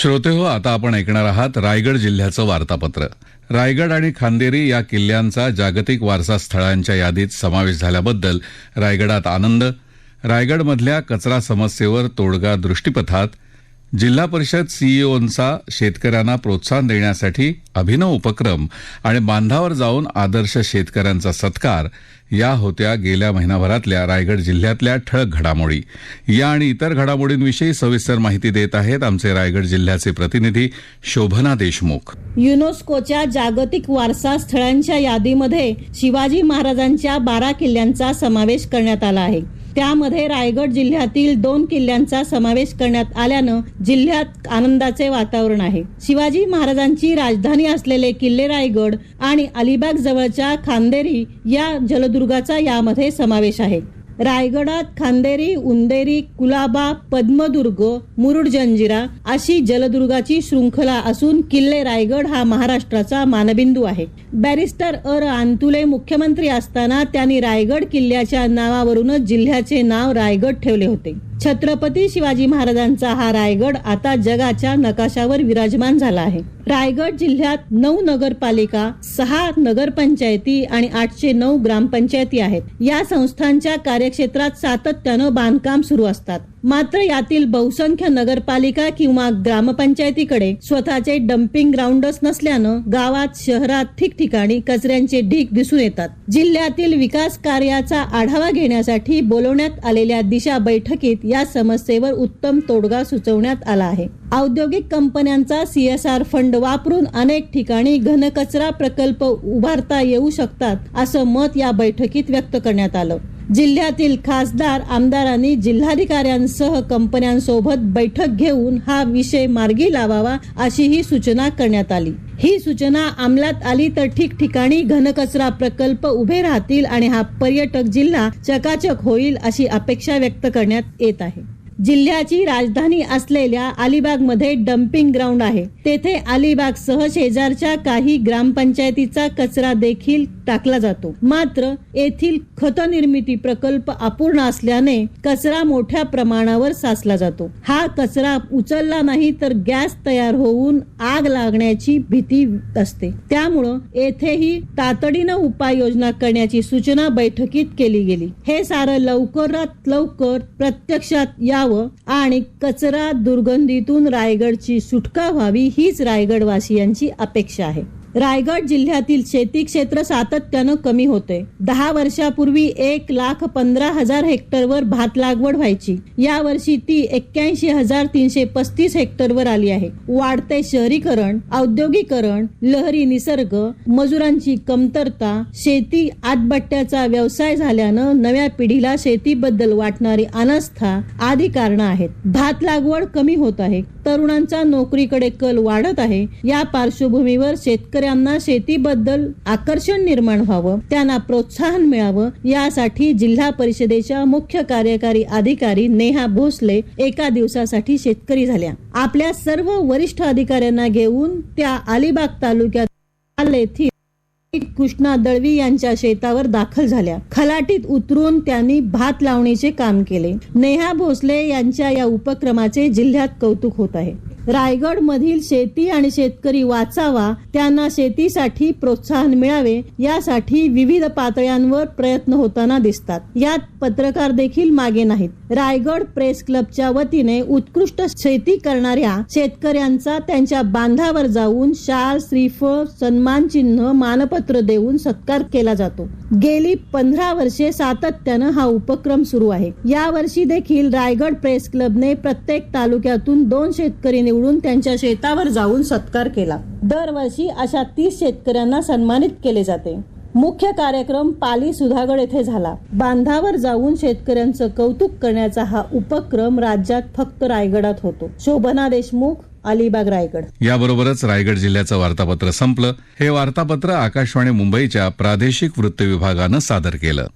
श्रोते हो आता आपण ऐकणार आहात रायगड जिल्ह्याचं वार्तापत्र. रायगड आणि खांदेरी या किल्ल्यांचा जागतिक वारसा स्थळांच्या यादीत समावेश झाल्याबद्दल रायगडात आनंद. रायगडमधल्या कचरा समस्येवर तोडगा दृष्टीपथात जिल्हा परिषद सीईओंचा शेतकऱ्यांना प्रोत्साहन देण्यासाठी अभिनव उपक्रम आणि बांधावर जाऊन आदर्श शेतकऱ्यांचा सत्कार या होत्या गेल्या महिनाभरातल्या रायगड जिल्ह्यातल्या ठळक घडामोडी. या आणि इतर घडामोडींविषयी सविस्तर माहिती देत आहेत आमचे रायगड जिल्ह्याचे प्रतिनिधी शोभना देशमुख. युनेस्कोच्या जागतिक वारसा स्थळांच्या यादीमध्ये शिवाजी महाराजांच्या बारा किल्ल्यांचा समावेश करण्यात आला आहे. त्यामध्ये रायगड जिल्ह्यातील दोन किल्ल्यांचा समावेश करण्यात आल्यानं जिल्ह्यात आनंदाचे वातावरण आहे. शिवाजी महाराजांची राजधानी असलेले किल्ले रायगड आणि अलिबाग जवळच्या खांदेरी या जलदुर्गाचा यामध्ये समावेश आहे. रायगडात खांदेरी उंदेरी कुलाबा पद्मदुर्ग मुरुड जंजिरा अशी जलदुर्गाची शृंखला असून किल्ले रायगड हा महाराष्ट्राचा मानबिंदू आहे. बॅरिस्टर अर आंतुले मुख्यमंत्री असताना त्यांनी रायगड किल्ल्याच्या नावावरूनच जिल्ह्याचे नाव रायगड ठेवले होते. छत्रपती शिवाजी महाराजांचा हा रायगड आता जगाच्या नकाशावर विराजमान झाला आहे. रायगड जिल्ह्यात नऊ नगरपालिका सहा नगरपंचायती आणि आठशे नऊ ग्रामपंचायती आहेत. या संस्थांच्या कार्यक्षेत्रात सातत्यानं बांधकाम सुरू असतात. मात्र यातील बहुसंख्य नगरपालिका किंवा ग्रामपंचायतीकडे स्वतःचे डम्पिंग ग्राउंडच नसल्यानं गावात शहरात ठिकठिकाणी कचऱ्यांचे ढीक दिसून येतात. जिल्ह्यातील विकास कार्याचा आढावा घेण्यासाठी बोलवण्यात आलेल्या दिशा बैठकीत या समस्येवर उत्तम तोडगा सुचवण्यात आला आहे. औद्योगिक कंपन्यांचा सीएसआर फंड वापरून अनेक ठिकाणी घनकचरा प्रकल्प उभारता येऊ शकतात असं मत या बैठकीत व्यक्त करण्यात आलं. जिल्ह्यातील खासदार आमदारांनी जिल्हाधिकाऱ्यांसह कंपन्यांसोबत बैठक घेऊन हा विषय मार्गी लावावा अशी ही सूचना करण्यात आली. ही सूचना अंमलात आली तर ठिकठिकाणी घनकचरा प्रकल्प उभे राहतील आणि हा पर्यटक जिल्हा चकाचक होईल अशी अपेक्षा व्यक्त करण्यात येत आहे. जिल्ह्याची राजधानी असलेल्या अलिबागमध्ये डम्पिंग ग्राउंड आहे. तेथे अलिबाग सह शेजारच्या काही ग्रामपंचायतीचा कचरा देखील टाकला जातो. मात्र येथील खत निर्मिती प्रकल्प अपूर्ण असल्याने कचरा मोठ्या प्रमाणावर साचला जातो. हा कचरा उचलला नाही तर गॅस तयार होऊन आग लागण्याची भीती असते. त्यामुळं येथेही तातडीनं उपाययोजना करण्याची सूचना बैठकीत केली गेली. हे सारं लवकरात लवकर प्रत्यक्षात या यावं आणि कचरा दुर्गंधीतून रायगडची सुटका व्हावी हीच रायगडवासियांची अपेक्षा आहे. रायगड जिल्ह्यातील शेती क्षेत्र सातत्यानं कमी होते दहा वर्षापूर्वी एक लाख पंधरा हजार हेक्टरवर भात लागवड व्हायची. या वर्षी ती एक्क्याऐंशी हजार तीनशे पस्तीस हेक्टरवर आली आहे. वाढते शहरीकरण औद्योगिकरण लहरी निसर्ग मजुरांची कमतरता शेती आतबट्ट्याचा व्यवसाय झाल्यानं नव्या पिढीला शेतीबद्दल वाटणारी अनास्था आदी कारण आहेत. भात लागवड कमी होत आहे. तरुणांचा नोकरीकडे कल वाढत आहे. या पार्श्वभूमीवर शेतकरी शेतकऱ्यांना शेतीबद्दल आकर्षण निर्माण व्हावं त्यांना प्रोत्साहन मिळावं यासाठी जिल्हा परिषदेच्या मुख्य कार्यकारी अधिकारी नेहा भोसले एका दिवसासाठी शेतकरी झाल्या. आपल्या सर्व वरिष्ठ अधिकाऱ्यांना घेऊन त्या अलिबाग तालुक्यात येथील कृष्णा दळवी यांच्या शेतावर दाखल झाल्या. खलाटीत उतरून त्यांनी भात लावणीचे काम केले. नेहा भोसले यांच्या या उपक्रमाचे जिल्ह्यात कौतुक होत आहे. रायगड मधील शेती आणि शेतकरी वाचावा त्यांना शेतीसाठी प्रोत्साहन मिळावे यासाठी विविध पातळ्यांवर प्रयत्न होताना दिसतात. यात पत्रकार देखील मागे नाहीत. रायगड प्रेस क्लबच्या वतीने उत्कृष्ट शेती करणाऱ्या शेतकऱ्यांचा त्यांच्या बांधावर जाऊन शाल श्रीफळ सन्मान चिन्ह मानपत्र देऊन सत्कार केला जातो. गेली पंधरा वर्षे सातत्यानं हा उपक्रम सुरू आहे. या वर्षी देखील रायगड प्रेस क्लबने प्रत्येक तालुक्यातून दोन शेतकरी निवडून त्यांच्या शेतावर जाऊन सत्कार केला. दरवर्षी अशा तीस शेतकऱ्यांना सन्मानित केले जाते. मुख्य कार्यक्रम पाली सुधागड येथे झाला. बांधावर जाऊन शेतकऱ्यांचं कौतुक करण्याचा हा उपक्रम राज्यात फक्त रायगडात होतो. शोभना देशमुख अलिबाग रायगड. याबरोबरच रायगड जिल्ह्याचं वार्तापत्र संपलं. हे वार्तापत्र आकाशवाणी मुंबईच्या प्रादेशिक वृत्त विभागानं सादर केलं.